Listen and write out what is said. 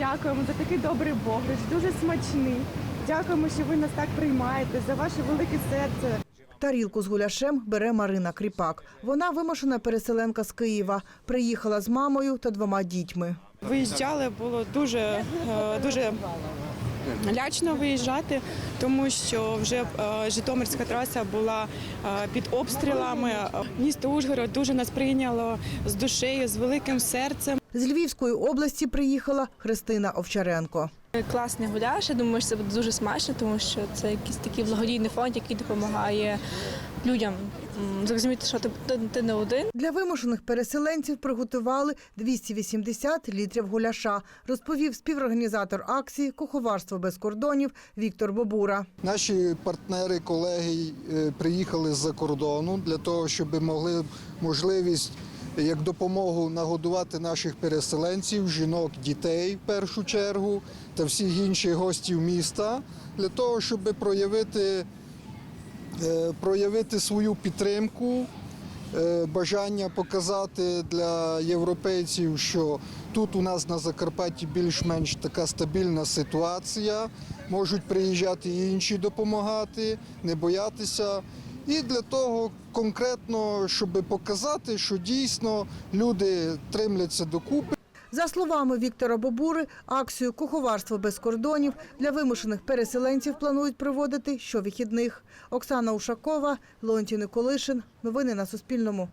дякуємо за такий добрий богрич, дуже смачний. Дякуємо, що ви нас так приймаєте, за ваше велике серце. Тарілку з гуляшем бере Марина Кріпак. Вона вимушена переселенка з Києва. Приїхала з мамою та двома дітьми. Виїжджали, було дуже, е, дуже лячно виїжджати, тому що вже е, Житомирська траса була е, під обстрілами. Місто Ужгород дуже нас прийняло з душею, з великим серцем. З Львівської області приїхала Христина Овчаренко. Класний гуляш. Я думаю, що це буде дуже смачно, тому що це якийсь такий благодійний фонд, який допомагає людям зрозуміти, що ти, не один. Для вимушених переселенців приготували 280 літрів гуляша, розповів співорганізатор акції Куховарство без кордонів Віктор Бобура. Наші партнери, колеги е, приїхали з-за кордону для того, щоб могли можливість як допомогу нагодувати наших переселенців, жінок, дітей в першу чергу та всіх інших гостів міста для того, щоб проявити, е, проявити свою підтримку. е, Бажання показати для європейців, що тут у нас на Закарпатті більш-менш така стабільна ситуація, можуть приїжджати і інші допомагати, не боятися. І для того конкретно, щоб показати, що дійсно люди тримляться докупи. За словами Віктора Бобури, акцію Куховарство без кордонів для вимушених переселенців планують проводити щовихідних. Оксана Ушакова, Леонтій Николишин. Новини на Суспільному.